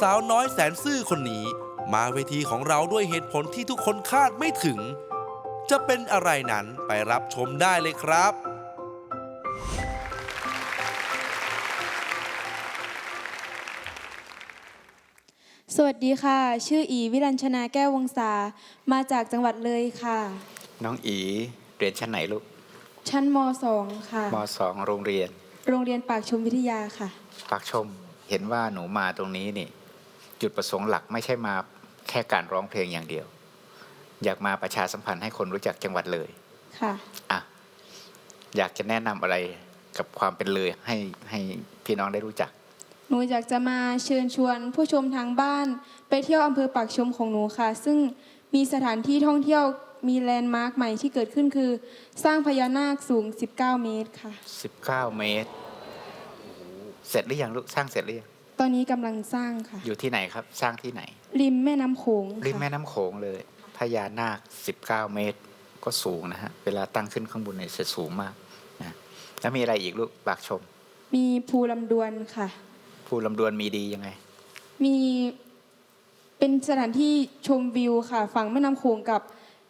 สาวน้อยแสนซื่อคนนี้ มาเวทีของเราด้วยเหตุผลที่ทุกคนคาดไม่ถึง จะเป็นอะไรนั้นไปรับชมได้เลยครับ สวัสดีค่ะ ชื่ออีวิรัญชนาแก้ววงศามาจากจังหวัดเลยค่ะ น้องอีเรียนชั้นไหนลูกชั้นม .2 ค่ะ มสองโรงเรียน โรงเรียนปากชมวิทยาค่ะ ปากชม เห็นว่าหนูมาตรงนี้นี่ จุดประสงค์หลักไม่ใช่มาแค่การร้องเพลงอย่างเดียว อยากมาประชาสัมพันธ์ให้คนรู้จักจังหวัดเลย ค่ะอะอยากจะแนะนำอะไรกับความเป็นเลยให้ให้พี่น้องได้รู้จัก หนูอยากจะมาเชิญชวนผู้ชมทางบ้าน ไปเที่ยวอำเภอปากชมของหนูค่ะ ซึ่งมีสถานที่ท่องเที่ยวมีแลนด์มาร์คใหม่ที่เกิดขึ้นคือ สร้างพญานาคสูง 19 เมตรค่ะ 19 เมตร เสร็จหรือยังลูกสร้างเสร็จหรือยัง ตอนนี้กำลังสร้างค่ะ อยู่ที่ไหนครับ สร้างที่ไหน ริมแม่น้ำโขงริมค่ะแม่น้ำโขงเลยพญานาค 19 เมตร ก็สูงนะฮะ เวลาตั้งขึ้นข้างบนเนี่ยจะสูงมากนะแล้วมีอะไรอีกลูกปากชม มีภูลำดวนค่ะ ภูลำดวนมีดียังไง มีเป็นสถานที่ชมวิวค่ะ ฝั่งแม่น้ำโขงกับ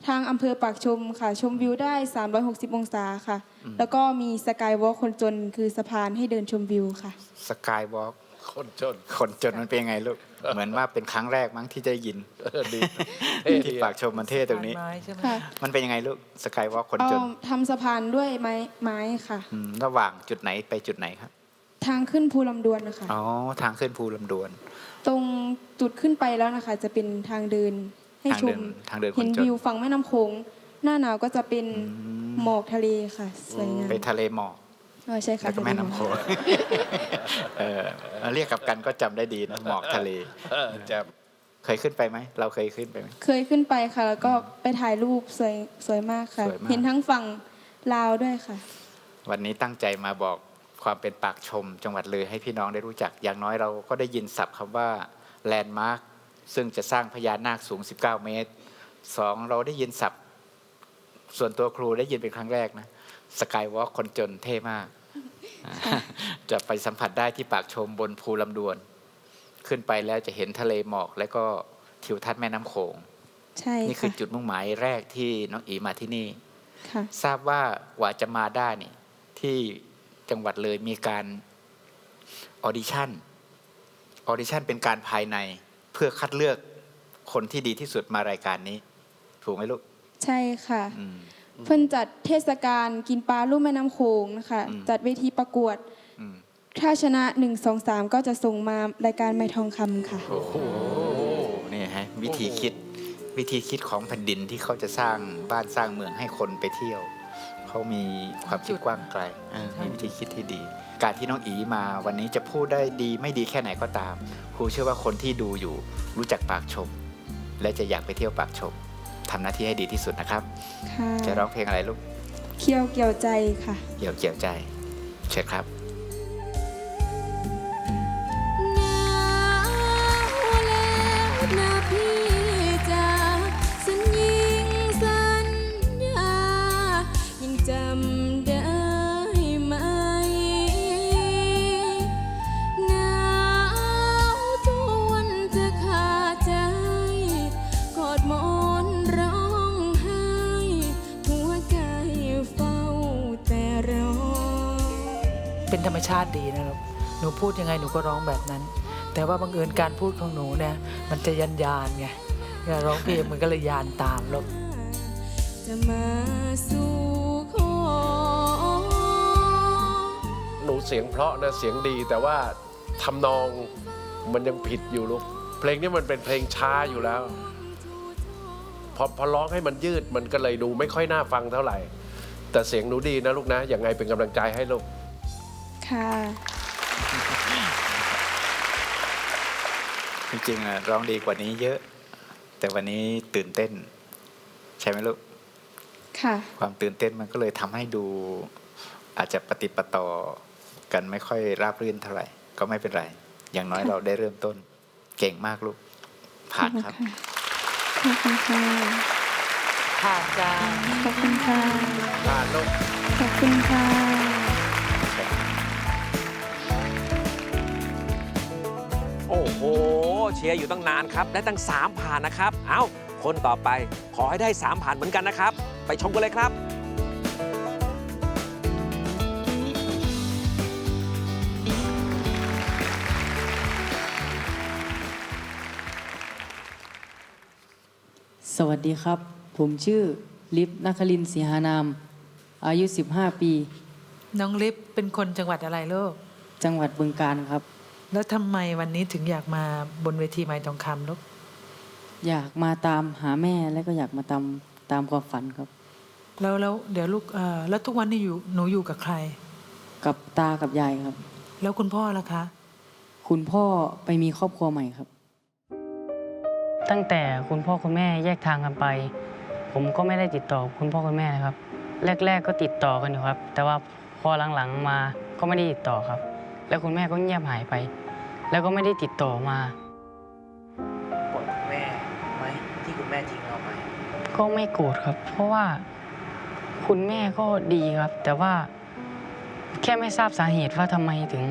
ทางอำเภอปากชมค่ะ ชมวิวได้ 360 องศาค่ะ แล้วก็มีสกายวอล์คนจนคือสะพานให้เดินชมวิวค่ะ สกายวอล์ก คนจน คนจนมันเป็นยังไงลูก เหมือนว่าเป็นครั้งแรกมั้งที่จะได้ยินเออดีที่ปากชมมันเท่ตรงนี้ไม้ใช่ไหมค่ะมันเป็นยังไงลูกสกายวอล์กคนเอาจนทำสะพานด้วยไม้ไม้ค่ะ อืมระหว่างจุดไหนไปจุดไหนครับ ทางขึ้นภูลำดวนนะคะ อ๋อ ทางขึ้นภูลำดวน ตรงจุดขึ้นไปแล้วนะคะ จะเป็นทางเดินให้ทางชเดิมนทางเดินคเห็นนจนวิวฝั่งแม่น้ำโขงหน้าหนาวก็จะเป็นหมอกทะเลค่ะสวยงามไปทะเลหมอกเออ ใช่ค่ะแล้วก็แม่น้ำโขงเออเรียกกับกันก็จำได้ดีนะหมอกทะเลจะเคยขึ้นไปไหมเราเคยขึ้นไปไหมเคยขึ้นไปค่ะ แล้วก็ไปถ่ายรูปสวยสวยมากค่ะ เห็นทั้งฝั่งลาวด้วยค่ะ วันนี้ตั้งใจมาบอกความเป็นปากชม จังหวัดเลยให้พี่น้องได้รู้จักอย่างน้อยเราก็ได้ยินศัพท์คำว่าแลนด์มาร์คซึ่งจะสร้างพญานาคสูง 19 เมตรสองเราได้ยินศัพท์ ส่วนตัวครูได้ยินเป็นครั้งแรกนะสกายวอล์กคนจนเท่มาก จะไปสัมผัสได้ที่ปากชมบนภูลำดวน ขึ้นไปแล้วจะเห็นทะเลหมอก และก็ทิวทัศน์แม่น้ำโขงใช่นี่คือค่ะจุดมุ่งหมายแรกที่น้องอีมาที่นี่ค่ะทราบว่ากว่าจะมาได้นี่ที่จังหวัดเลยมีการออดิชั่นออดิชั่นเป็นการภายในเพื่อคัดเลือกคนที่ดีที่สุดมารายการนี้ ถูกไหมลูก ใช่ค่ะอืม เพิ่นจัดเทศกาลกินปลาลุ่มแม่น้ำโขงนะคะอืม จัดเวทีประกวด อืมถ้าชนะ 1 2 3 ก็จะส่งมารายการไม้ทองคำค่ะ โอ้โหนี่ฮะวิธีคิดวิธีคิดของแผ่นดินที่เขาจะสร้างบ้านสร้างเมืองให้คนไปเที่ยว เขามีความคิดกว้างไกลเออมีวิธีคิดที่ดี การที่น้องอีมาวันนี้จะพูดได้ดีไม่ดีแค่ไหนก็ตาม ครูเชื่อว่าคนที่ดูอยู่รู้จักปากชม และจะอยากไปเที่ยวปากชม ทำหน้าที่ให้ดีที่สุดนะครับค่ะจะร้องเพลงอะไรลูก เคี่ยวเกี่ยวใจค่ะ เกี่ยวเกี่ยวใจ เชิญครับ ชาติดีนะครับ หนูพูดยังไงหนูก็ร้องแบบนั้น แต่ว่าบังเอิญการพูดของหนูเนี่ยมันจะยันยานไงเวลาร้องเพลงมันก็เลยยานตามล้วจะมาสู่ขอหนูเสียงเพราะนะเสียงดีแต่ว่าทำนองมันยังผิดอยู่ลูกเพลงนี้มันเป็นเพลงช้าอยู่แล้ว พอพอร้องให้มันยืดมันก็เลยดูไม่ค่อยน่าฟังเท่าไหร่ แต่เสียงหนูดีนะลูกนะยังไงเป็นกำลังใจให้ลูก ค่ะจริงๆอะร้องดีกว่านี้เยอะ แต่วันนี้ตื่นเต้น ใช่ไหมลูกค่ะความตื่นเต้นมันก็เลยทำให้ดู อาจจะปฏิดปะต่อกันไม่ค่อยราบรื่นเท่าไหร่ ก็ไม่เป็นไร อย่างน้อยค่ะเราได้เริ่มต้น เก่งมากลูก ผ่านครับขอบคุณค่ะผ่านจ้าขอบคุณค่ะผ่านลูกขอบคุณค่ะ โอ้โห เชียร์อยู่ตั้งนานครับได้ตั้ง 3 ผ่านนะครับ เอ้า คนต่อไปขอให้ได้ 3 ผ่านเหมือนกันนะครับ ไปชมกันเลยครับ สวัสดีครับ ผมชื่อลิฟนัคลินทร์ศรีหานาม อายุ 15 ปี น้องลิฟเป็นคนจังหวัดอะไรลูก จังหวัดบึงการครับ แล้วทำไมวันนี้ถึงอยากมาบนเวทีไม้ทองคำลูกอยากมาตามหาแม่และก็อยากมาตามตามความฝันครับ แล้วแล้วเดี๋ยวลูกเอ่อแล้วทุกวันนี้อยู่หนูอยู่กับใคร กับตากับยายครับ แล้วคุณพ่อล่ะคะ คุณพ่อไปมีครอบครัวใหม่ครับ ตั้งแต่คุณพ่อคุณแม่แยกทางกันไป ผมก็ไม่ได้ติดต่อคุณพ่อคุณแม่นะครับ แรก ๆ ก็ติดต่อกันอยู่ครับ แต่ว่าพอหลังๆมาก็ไม่ได้ติดต่อครับ แล้วคุณแม่ก็เงียบหายไป แล้วก็ไม่ได้ติดต่อมาโกรธคุณแม่ไหมที่คุณแม่ทิ้งเราไปก็ไม่โกรธครับ เพราะว่าคุณแม่ก็ดีครับ แต่ว่าแค่ไม่ทราบสาเหตุว่าทำไมถึง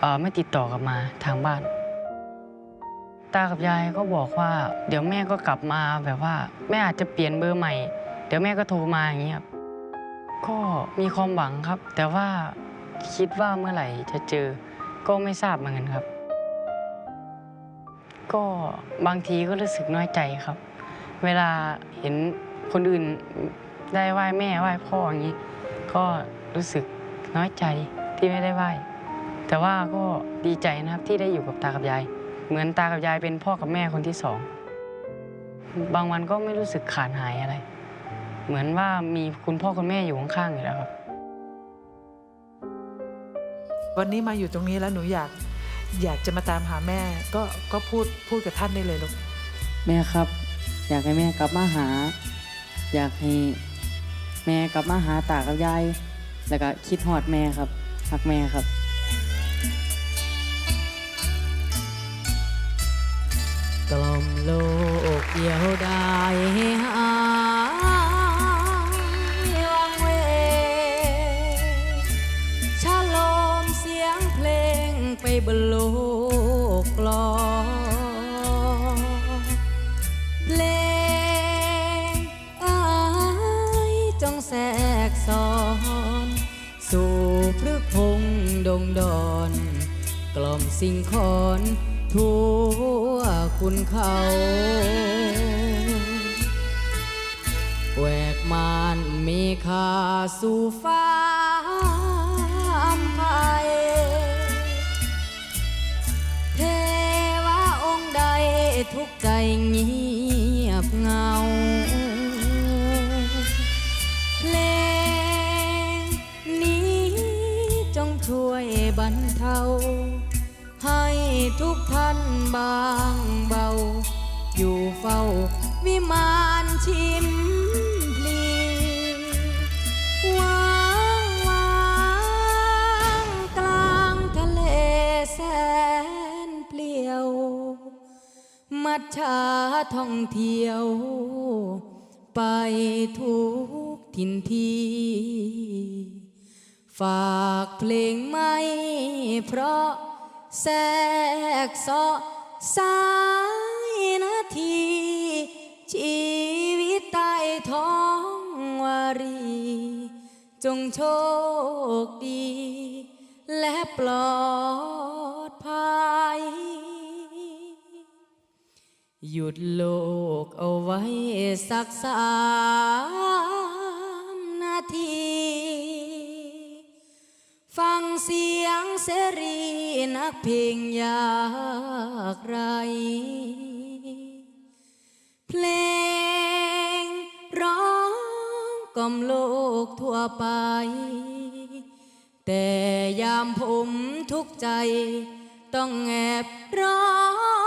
เอ่อไม่ติดต่อกลับมาทางบ้าน ตากับยายก็บอกว่า เดี๋ยวแม่ก็กลับมาแบบว่า แม่อาจจะเปลี่ยนเบอร์ใหม่ เดี๋ยวแม่ก็โทรมาอย่างเงี้ยครับก็มีความหวังครับ แต่ว่าคิดว่าเมื่อไหร่จะเจอก็ไม่ทราบเหมือนกันครับ ก็บางทีก็รู้สึกน้อยใจครับ เวลาเห็นคนอื่นได้ไหว้แม่ไหว้พ่ออย่างนี้ ก็รู้สึกน้อยใจที่ไม่ได้ไหว้ แต่ว่าก็ดีใจนะครับที่ได้อยู่กับตากับยาย เหมือนตากับยายเป็นพ่อกับแม่คนที่สอง บางวันก็ไม่รู้สึกขาดหายอะไร เหมือนว่ามีคุณพ่อคุณแม่อยู่ข้างๆอยู่แล้วครับ วันนี้มาอยู่ตรงนี้แล้วหนูอยาก อยากจะมาตามหาแม่ ก็ก็พูดพูดกับท่านได้เลยลูกแม่ครับ อยากให้แม่กลับมาหา อยากให้แม่กลับมาหาตากับยายแล้วก็คิดฮอดแม่ครับรักแม่ครับ กล่อมโลกเดียวได้หา บนโลกลอเพลงอายจงแทรกสอน สู่พฤกพงดงดอน กล่อมสิ่งขอนทั่วคุณเขาแหวกมานมีคาสู่ฟ้า ทุกใจเงียบเหงาเพลงนี้จงช่วยบรรเทา ให้ทุกท่านบางเบา อยู่เฝ้าวิมานชิม มัดชาท่องเที่ยว ไปทุกทินทีฝากเพลงไม่เพราะแทรกเสาะสายนาที ชีวิตใต้ท้องวารี จงโชคดี และปลอดภัย หยุดโลกเอาไว้สักสามนาที ฟังเสียงเสรีนักเพลงอยากไร เพลงร้องกล่อมโลกทั่วไป แต่ยามผมทุกใจต้องแอบร้อง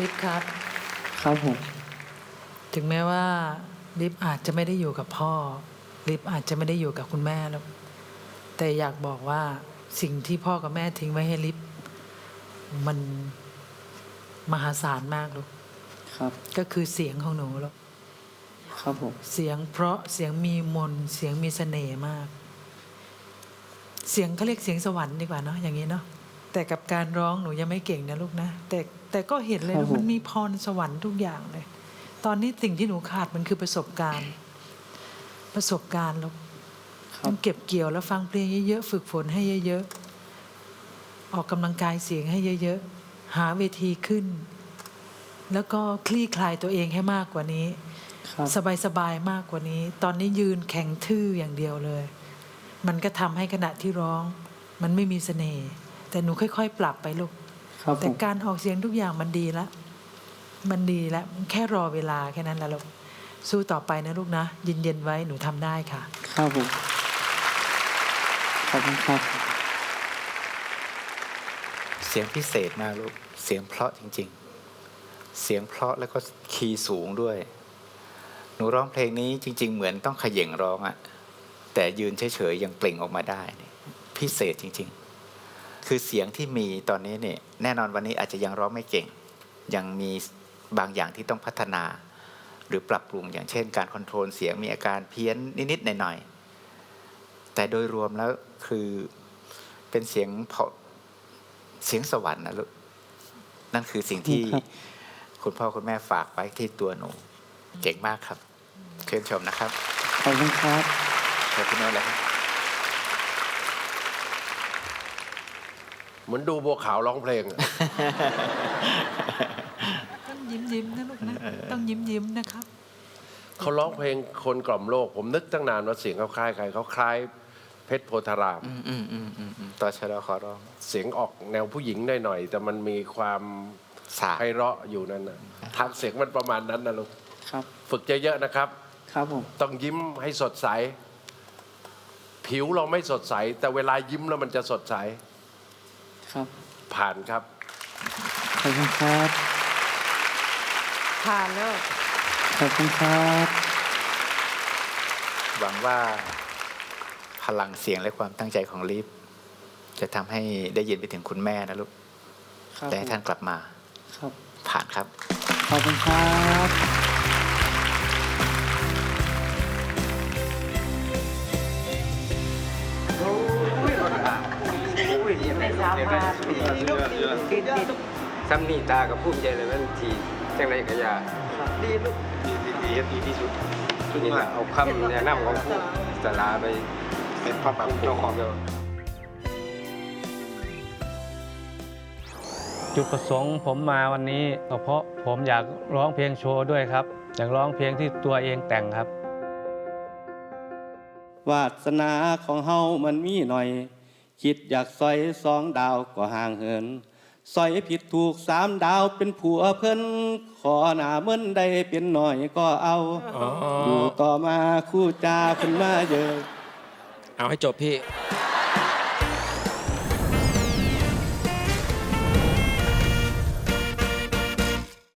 ลิฟครับ ครับผม ถึงแม้ว่าลิฟอาจจะไม่ได้อยู่กับพ่อ ลิฟอาจจะไม่ได้อยู่กับคุณแม่แล้วแต่อยากบอกว่าสิ่งที่พ่อกับแม่ทิ้งไว้ให้ลิฟมันมหาศาลมากลูกครับ ก็คือเสียงของหนูลูกครับผม เสียงเพราะเสียงมีมนต์เสียงมีเสน่ห์มาก เสียงเขาเรียกเสียงสวรรค์ดีกว่าเนาะอย่างนี้เนาะ แต่กับการร้องหนูยังไม่เก่งนะลูกนะ แต่แต่ก็เห็นเลยครันะบผมมันมีพรสวรรค์ทุกอย่างเลย ตอนนี้สิ่งที่หนูขาดมันคือประสบการณ์ ประสบการณ์ลูกครัต้บองเก็บเกี่ยวแล้วฟังเพลงเยอะๆฝึกฝนให้เยอะๆออกกำลังกายเสียงให้เยอะๆหาเวทีขึ้น แล้วก็คลี่คลายตัวเองให้มากกว่านี้ครับสบายสบายๆมากกว่านี้ ตอนนี้ยืนแข็งทื่ออย่างเดียวเลย มันก็ทำให้ขณะที่ร้อง มันไม่มีเสน่ห์ แต่หนูค่อย ๆ ปรับไปลูกครับผแต่มการออกเสียงทุกอย่างมันดีแล้วมันดีแล้วแค่รอเวลาแค่นั้นแหละลูกสู้ต่อไปนะลูกนะเย็นๆไว้หนูทำได้ค่ะ ครับผมขอบคุณครับ เสียงพิเศษมากลูกเสียงเพราะจริง ๆ เสียงเพราะแล้วก็คีย์สูงด้วย หนูร้องเพลงนี้จริง ๆ เหมือนต้องเขย่งร้องอะแต่ยืนเฉยๆยังเปล่งออกมาได้นี่พิเศษจริง ๆ คือเสียงที่มีตอนนี้เนี่ยแน่นอนวันนี้อาจจะยังร้องไม่เก่ง ยังมีบางอย่างที่ต้องพัฒนา หรือปรับปรุงอย่างเช่น การคอนโทรลเสียงมีอาการเพี้ยนนิดๆหน่อยๆแต่โดยรวมแล้วคือเป็นเสียงเพราะเสียงสวรรค์นะลูกนั่นคือสิ่งที่ครับคุณพ่อคุณแม่ฝากไว้ที่ตัวหนู เก่งมากครับเชิญชมนะครับขอบคุณครับเชิญพี่โน้ตเลยครับ เหมือนดูบัวขาวร้องเพลงอะต้องยิ้มยิ้มๆนะลูกนะ ต้องยิ้มยิ้มๆนะครับ เขาร้องเพลงคนกล่อมโลก ผมนึกตั้งนานว่าเสียงเขาคล้ายใครเขาคล้ายเพชรโพธาราม อืมอืมอืมอืมอืมต่อชะลอขอร้องเสียงออกแนวผู้หญิงหน่อยๆแต่มันมีความสาไพเราะอยู่นั่นนะทางเสียงมันประมาณนั้นนะลูกครับ ฝึกเยอะๆนะครับ ครับผม ต้องยิ้มให้สดใส ผิวเราไม่สดใส แต่เวลายิ้มแล้วมันจะสดใส ครับ ผ่านครับ ขอบคุณครับ ผ่านแล้วขอบคุณครับ หวังว่าพลังเสียงและความตั้งใจของลิฟจะทำให้ได้ยินไปถึงคุณแม่นะลูก ครับและให้ท่านกลับมา ครับ ผ่านครับ ขอบคุณครับ ซ้ำนี่ตากับพุ่มใจเลยมันทีจังไรกะยาดีลูกดีดีดีดีที่สุดนี่แหละเอาคำแนะนำของผู้สลาไปเป็นพระปังเจ้าของเดียวจุดประสงค์ผมมาวันนี้ก็เพราะผมอยากร้องเพลงโชว์ด้วยครับ อยากร้องเพลงที่ตัวเองแต่งครับ วาสนาของเฮามันมีหน่อย คิดอยากซอยสองดาวก็ห่างเหินซอยผิดถูกสามดาวเป็นผัวเพิ่นขอหน้าเมื่นได้เป็นหน่อยก็เอาอยู่ต่อมาคู่จาเพิ่นมาเยอะ เอาให้จบพี่ค